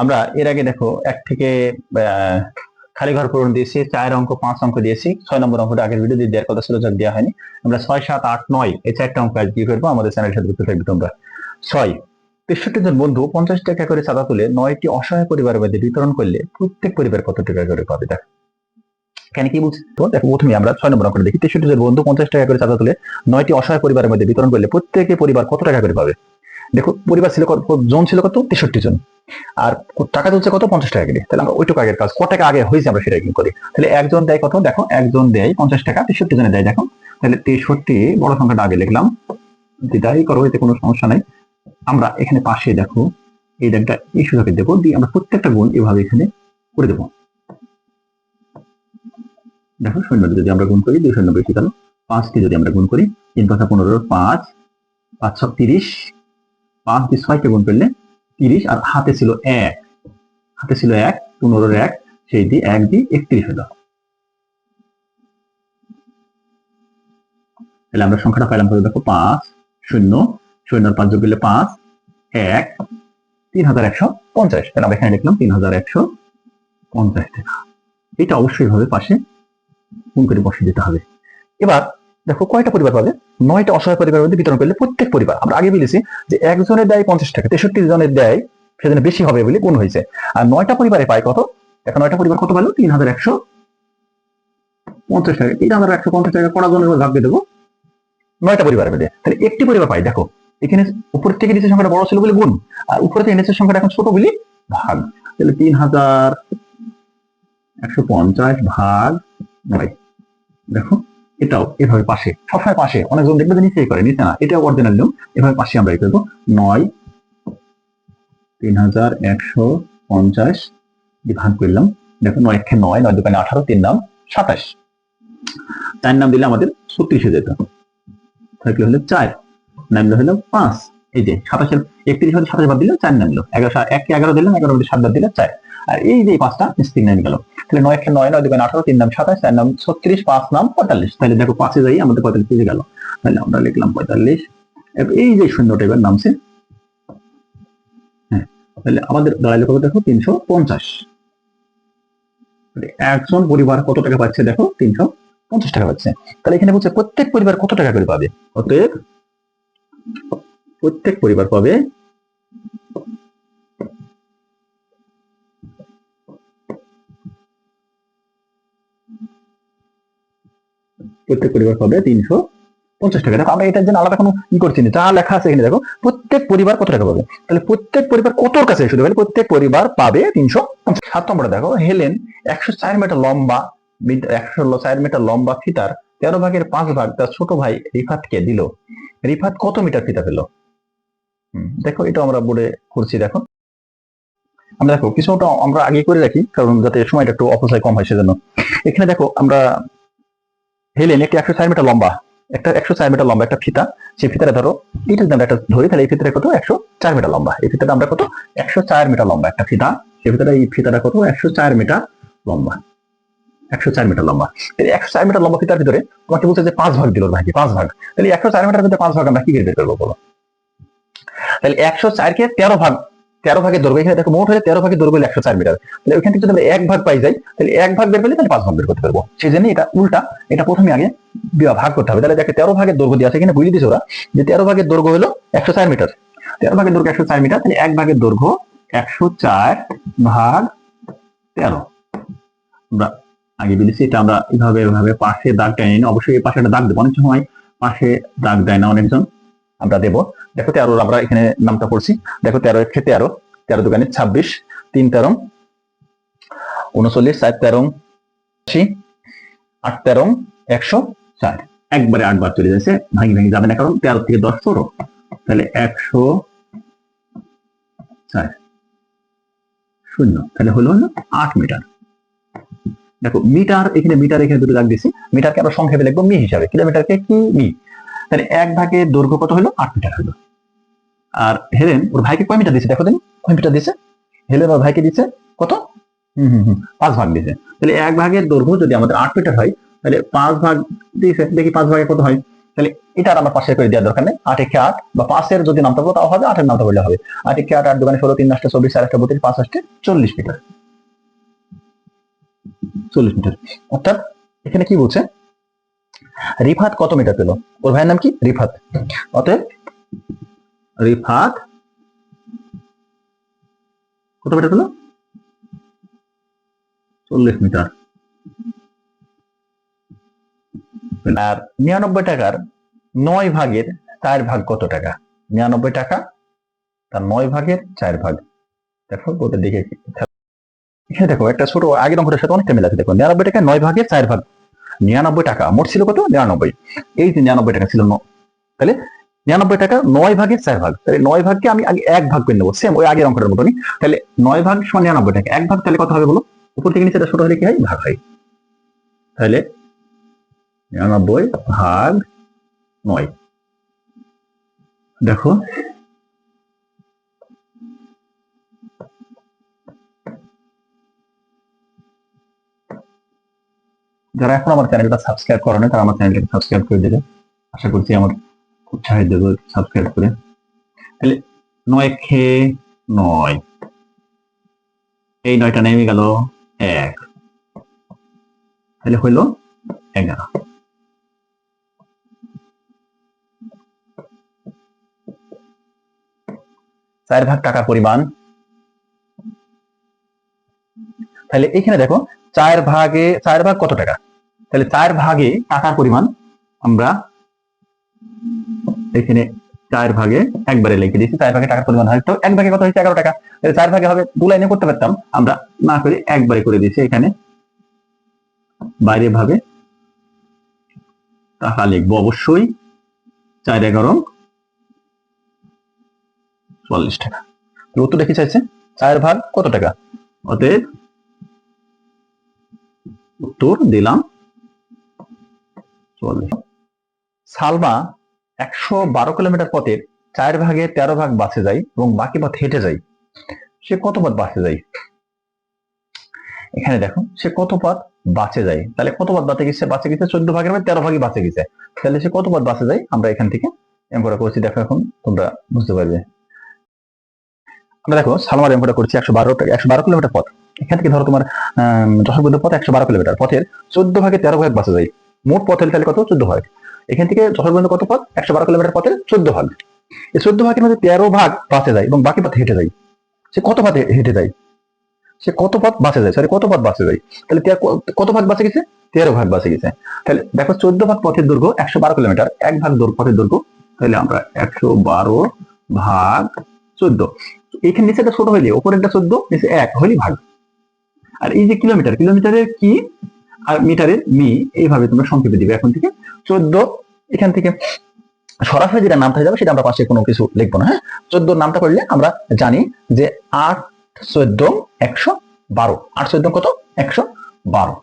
আমরা এর আগে দেখো, এক থেকে খালি ঘর পূরণ দিয়েছি, চার অঙ্ক, পাঁচ অঙ্ক দিয়েছি, ছয় নম্বর অঙ্কটা আগের ভিডিও দিয়ে দেওয়ার কথা ছিল, যাক দেওয়া হয়নি। আমরা ছয়, সাত, আট, নয়, এই চারটা অঙ্ক আজ দিয়ে করব? আমাদের চ্যানেল সাথে থাকবে তোমরা। ছয়, তেষট্টি জন বন্ধু পঞ্চাশ টাকা করে চাঁদা তুলে নয়টি অসহায় পরিবারের মধ্যে বিতরণ করলে প্রত্যেক পরিবার কত টাকা করে পাবে? দেখ কেন কি বলছি? তো দেখো প্রথমে আমরা ছয় নম্বর অঙ্কটা দেখি। তেষট্টি জন বন্ধু পঞ্চাশ টাকা করে চাঁদা তুলে নয়টি অসহায় পরিবারের মধ্যে বিতরণ করলে প্রত্যেকে পরিবার কত টাকা করে পাবে? দেখো, পরিবার ছিল কত? জন ছিল কত? তেষট্টি জন। আর টাকা তুলছে কত? পঞ্চাশ টাকা করে তাহলে আমরা ওইটুকু আগের কাজ। কত টাকা আগে হয়েছে আমরা সেটা কি করি। তাহলে একজন দেয় কত? দেখো, একজন দেয় পঞ্চাশ টাকা, তেষট্টি জনে দেয়, দেখো। তাহলে তেষট্টি, বড় সংখ্যাটা আগে লিখলাম। দিদাই করো, এতে কোনো সমস্যা নাই। আমরা এখানে পাশে দেখো, এই একটা এই সুযোগে দেবো। দিয়ে আমরা প্রত্যেকটা গুণ এভাবে এখানে করে দেবো। দেখো, শূন্য যদি আমরা গুণ করি, দুই শূন্য বেশি গেল পাঁচটি যদি আমরা গুণ করি, তিন কথা পনেরো, পাঁচ পাঁচ ছ তিরিশ পাঁচ দিয়ে ছয়কে গুণ করলে তিরিশ, আর হাতে ছিল এক। হাতে ছিল এক, পনেরোর এক, সেই দিয়ে এক দিয়ে একত্রিশ হলো। তাহলে আমরা সংখ্যাটা পাইলাম কত দেখো পাঁচ, শূন্য শূন্য পাঁচ যোগ করলে পাঁচ, এক, তিন হাজার একশো পঞ্চাশ। আমরা এখানে লিখলাম তিন হাজার একশো পঞ্চাশ টাকা। এটা অবশ্যই ভাবে পাশে গুণ করে বসে দিতে হবে। এবার দেখো কয়টা পরিবার পাবে? নয়টা অসহায় পরিবারের মধ্যে বিতরণ করলে প্রত্যেক পরিবার, আমরা আগে বলেছি যে একজনের দেয় পঞ্চাশ টাকা, তেষট্টি জনের দেয় সেজন্য বেশি হবে বলে গুণ হয়েছে। আর নয়টা পরিবারে পায় কত? এখন নয়টা পরিবার কত পেল? তিন হাজার একশো পঞ্চাশ টাকা। তিন হাজার একশো পঞ্চাশ টাকা কটা জনের ভাগ দেবো নয়টা পরিবারে মিলে। তাহলে একটি পরিবার পাই দেখো, এখানে উপর থেকে নিচের সংখ্যাটা বড় ছিল বলে গুণ, আর উপর থেকে নিচের সংখ্যাটা এখন ছোট বলি ভাগ। তাহলে তিন হাজার একশো পঞ্চাশ ভাগ নয়, দেখো এটাও এভাবে পাশে, সবসময় পাশে। অনেকজন দেখবে যে নিচেই করে, নিচে না, এটাও অরিজিনাল নিয়ম। এভাবে পাশে আমরা করব। নয়, তিন হাজার একশো পঞ্চাশ ভাগ করলাম। দেখো নয় একে নয় নয় দোকানে আঠারো, তিন নাম সাতাশ। চার নাম দিলে আমাদের ছত্রিশে যেত। থাকলে হলো চার নামলে হলো পাঁচ। এই যে সাতাশের একত্রিশ হলে সাতাশ বাদ দিলে চার নামলো এগারো এক এগারো দিলাম এগারো সাত বাদ দিলে চার। আর এই যে পাঁচটা তিন নামে গেল। তাহলে নয় একে নয় নয় দোকানে আঠারো, তিন নাম সাতাশ, চার নাম ছত্রিশ, পাঁচ নাম পঁয়তাল্লিশ। তাহলে দেখো পাঁচে যাই, আমাদের পঁয়তাল্লিশ বেজে গেল। তাহলে আমরা লিখলাম পঁয়তাল্লিশ। এই যে শূন্যটা এবার নামছে। হ্যাঁ তাহলে আমাদের দাঁড়াইলে কত দেখো? তিনশো পঞ্চাশ। একজন পরিবার কত টাকা পাচ্ছে দেখো? তিনশো পঞ্চাশ টাকা পাচ্ছে। তাহলে এখানে বলছে প্রত্যেক পরিবার কত টাকা করে পাবে? অতএব প্রত্যেক পরিবার পাবে প্রত্যেক পরিবার পাবে তিনশো পঞ্চাশ টাকা। দেখো, আমরা এটার জন্য আলাদা কোনো ই করছি না। যা লেখা আছে এখানে দেখো, প্রত্যেক পরিবার কত টাকা পাবে? তাহলে প্রত্যেক পরিবার কতর কাছে শুধু বলে প্রত্যেক পরিবার পাবে তিনশো সাত নম্বরে দেখো, হেলেন একশো চার মিটার লম্বা একশো চার মিটার লম্বা ফিতার, তেরো ভাগের পাঁচ ভাগ তার ছোট ভাই রিফাতকে দিল। রিফাত কত মিটার ফিতা পেল? দেখো এটা আমরা বোর্ডে করছি দেখো। আমরা দেখো, কিছুটা আমরা আগে করে রাখি, কারণ যাতে সময়টা একটু অপচয় কম হয় সেজন্য। এখানে দেখো, আমরা হেলেন একটি একশো চার মিটার লম্বা, একটা একশো চার মিটার লম্বা একটা ফিতা সেই ফিতাটা ধরো এটা যদি আমরা একটা ধরি, তাহলে এই ফিতাটা কত? একশো চার মিটার লম্বা। এই ফিতাটা আমরা কত? একশো চার মিটার লম্বা একটা ফিতা। সেই ফিতাটা, এই ফিতাটা কত? একশো চার মিটার লম্বা। একশো চার মিটার লম্বা। একশো চার মিটার লম্বা ফিতার ভিতরে আমাকে বলছে যে পাঁচ ভাগ দিল ভাইকে পাঁচ ভাগ। তাহলে একশো চার মিটার ভিতরে পাঁচ ভাগ আমরা কি বের করব বলো? তাহলে একশো চারকে তেরো ভাগ তেরো ভাগের দৈর্ঘ্য, এখানে দেখো মোট হলে তেরো ভাগের দৈর্ঘ্য একশো চার মিটার। তাহলে ওইখান থেকে যদি আমরা এক ভাগ পাই যাই, তাহলে এক ভাগ বের পেলে তাহলে পাঁচ ভাগ বের করতে পারব। সেই জন্য এটা উল্টা, এটা প্রথমে আগে ভাগ করতে হবে। তাহলে দেখে তেরো ভাগের দৈর্ঘ্য দিয়ে আছে, এখানে বুঝিয়ে দিচ্ছে ওরা যে তেরো ভাগের দৈর্ঘ্য হলো একশো চার মিটার। তেরো ভাগের দৈর্ঘ্য একশো চার মিটার, তাহলে এক ভাগের দৈর্ঘ্য একশো চার ভাগ তেরো। আমরা আগে বলেছি এটা আমরা এইভাবে এইভাবে পাশে দাগ টাই না অবশ্যই এই পাশে একটা দাগ দেবো। অনেক সময় পাশে দাগ দেয় না অনেকজন। আমরা দেবো। দেখো তেরো, আমরা এখানে নামটা পড়ছি। দেখো তেরো একশো তেরো তেরো দোকানে ছাব্বিশ, তিন তেরো, উনচল্লিশ চার তেরো, আশি, আট তেরো, একশো চার একবারে আটবার চলে যাচ্ছে, ভাঙি ভাঙি যাবে না, কারণ তেরো থেকে দশ ষোলো। তাহলে একশো চার শূন্য, তাহলে হলো হলো আট মিটার। দেখো, মিটার, এখানে মিটার, এখানে দুটো দাগ দিছি মিটারকে আমরা সংক্ষেপে লিখব মি হিসাবে। কিলোমিটারকে কি মি? তাহলে এক ভাগের দৈর্ঘ্য কত হলো? আট মিটার হলো। আর হেলেন, ওর ভাইকে কয় মিটার দিছে? দেখো দিন কয় মিটার দিছে? হেলেন ওর ভাইকে দিছে কত? হম হম পাঁচ ভাগ দিছে। তাহলে এক ভাগের দৈর্ঘ্য যদি আমাদের আট মিটার হয়, তাহলে পাঁচ ভাগ দিয়েছে দেখি পাঁচ ভাগে কত হয়। তাহলে এটা আমার পাশে করে দেওয়ার দরকার নেই। আট একে আট? বা পাঁচের যদি নামটা বলো, তাও হবে, আটের নামটা বললে হবে। আট একে আট আট দোকানে ষোলো, তিন আটটা চব্বিশ, চার একটা বত্রিশ, পাঁচ আটটে চল্লিশ মিটার। চল্লিশ মিটার। অর্থাৎ এখানে কি বলছে? রিফাত কত মিটার পেল? ওর ভাইয়ের নাম কি? রিফাত। অতএব রিফাত কত মিটার পেল? চল্লিশ মিটার। আর নিরানব্বই টাকার নয় ভাগের চার ভাগ কত টাকা? নিরানব্বই টাকা, তার নয় ভাগের চার ভাগ। দেখো ওটা দেখে এখানে দেখো, একটা ছোট আগের অঙ্কটার সাথে অনেকটা মিল আছে। দেখো, নিরানব্বই টাকা নয় ভাগের চার ভাগ। নিরানব্বই টাকা, মোট ছিল কত? নিরানব্বই। এই যে নিরানব্বই টাকা ছিল তাহলে নিরানব্বই টাকা নয় ভাগের চার ভাগ, তাহলে নয় ভাগকে আমি আগে এক ভাগ করে নেব সেম ওই আগের অঙ্কটার মতনই, তাহলে নয় ভাগ সমান নিরানব্বই টাকা, এক ভাগ তাহলে কত হবে বলো? উপর থেকে নিচে ছোট হলে কি হয়? ভাগ হয়। তাহলে নিরানব্বই ভাগ নয়। দেখো যারা এখন আমার চ্যানেলটা সাবস্ক্রাইব করে না তারা আমার চ্যানেলটাকে সাবস্ক্রাইব করে দেবে। আশা করছি আমার উৎসাহ দেবে সাবস্ক্রাইব করে। তাহলে নয় খে নয়। এই নয়টা নেমে গেল এক। তাহলে হইল এগারো। চার ভাগ টাকার পরিমাণ। তাহলে এখানে দেখো, চার ভাগে, চার ভাগ কত টাকা? তাহলে চার ভাগে টাকার পরিমাণ? আমরা এখানে চার ভাগে একবারে লিখে দিয়েছি। চার ভাগে টাকার পরিমাণ হয় তো এক ভাগে কত হয়েছে? এগারো টাকা। চার ভাগে হবে দু লাইনে করতে পারতাম। আমরা না করে একবারে করে দিয়েছি এখানে। বাইরে ভাবে টাকা লিখব অবশ্যই। চার এগারো চুয়াল্লিশ টাকা। উত্তরটা কি চাইছে? চার ভাগ কত টাকা? অতএব উত্তর দিলাম চুয়াল্লিশ সালমা একশো বারো কিলোমিটার পথের চার ভাগে তেরো ভাগ বাসে যায় এবং বাকি পথ হেঁটে যায়। সে কত পথ বাসে যায়? এখানে দেখো, সে কত পথ বাঁচে যায়? তাহলে কত পথ বাঁচে গেছে? বাঁচে গেছে চোদ্দ ভাগের মধ্যে তেরো ভাগই বাঁচে গেছে। তাহলে সে কত পথ বাঁচে যায়? আমরা এখান থেকে এম করে করছি। দেখো এখন তোমরা বুঝতে পারবে। আমরা দেখো, সালমার এম করে করছি একশো বারো একশো বারো কিলোমিটার পথ। এখান থেকে ধরো তোমার, আহ, যশোর পথ একশো বারো কিলোমিটার। পথের চোদ্দ ভাগে তেরো ভাগ বাঁচে যায়। মোট পথের তাহলে কত? চোদ্দ ভাগ। এখান থেকে যশোর পর্যন্ত কত পথ? একশো বারো কিলোমিটার পথের চোদ্দ ভাগ। এই চোদ্দ ভাগের মধ্যে তেরো ভাগ বাঁচে যায় এবং বাকি পথ হেঁটে যায়। সে কত পথে হেঁটে যায়? সে কত পথ বাঁচে যায়? সরি, কত পথ বাঁচে যায়? তাহলে কত ভাগ বাঁচে গেছে? তেরো ভাগ বাঁচে গেছে। তাহলে দেখো চোদ্দ ভাগ পথের দৈর্ঘ্য একশো বারো কিলোমিটার। এক ভাগ পথের দৈর্ঘ্য তাহলে আমরা একশো বারো ভাগ চোদ্দ। এখানে নিচে একটা ছোট হইলে উপরেরটা চোদ্দ, নিচে এক হইলে ভাগ। আর এই যে কিলোমিটার, কিলোমিটারের কি? আর মিটারের মি এইভাবে তোমরা সংক্ষেপে দিবে এখন থেকে। চোদ্দ, এখান থেকে সরাসরি যেটা নামটা যাবে সেটা আমরা পাশে কোনো কিছু লিখব না হ্যাঁ? চোদ্দ নামটা করলে আমরা জানি যে আট, চোদ্দ, একশো বারো। আট, চোদ্দ কত? একশো বারো।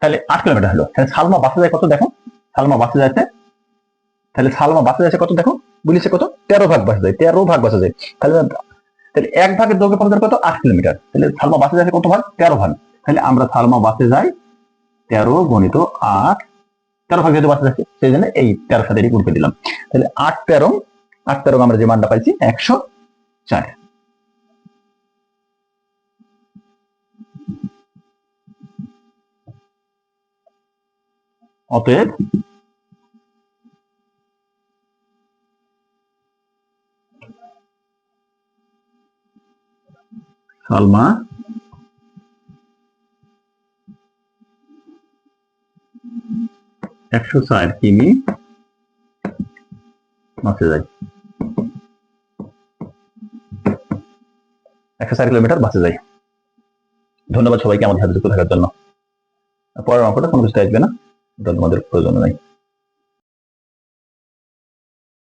তাহলে আট কিলোমিটার হলো। তাহলে সালমা বাসে যায় কত দেখো? সালমা বাসে যাচ্ছে তাহলে সালমা বাসে যাচ্ছে কত দেখো? বলিছে কত? তেরো ভাগ বাসে যায়। তেরো ভাগ বাসে যায়। তাহলে তাহলে এক ভাগের দৈর্ঘ্য পথ কত? আট কিলোমিটার। তাহলে সালমা বাসে যাচ্ছে কত ভাগ? তেরো ভাগ। তাহলে আমরা সালমা বাসে যাই, তেরো গণিত আট, তেরো ভাগ যেহেতু বাসে যাচ্ছে, সেই জন্য এই তেরো সাথে গুণ করে দিলাম। তাহলে আট তেরো আট তেরো আমরা যে মানটা পাইছি, একশো চার। অতএব সালমা একশো চার কিমি। বাসে যায় একশো চার কিলোমিটার বাসে যায় ধন্যবাদ সবাইকে আমাদের সাথে যুক্ত থাকার জন্য। পরের অঙ্কটা কোনো কিছু আসবে না। ওটা তোমাদের প্রয়োজন নাই।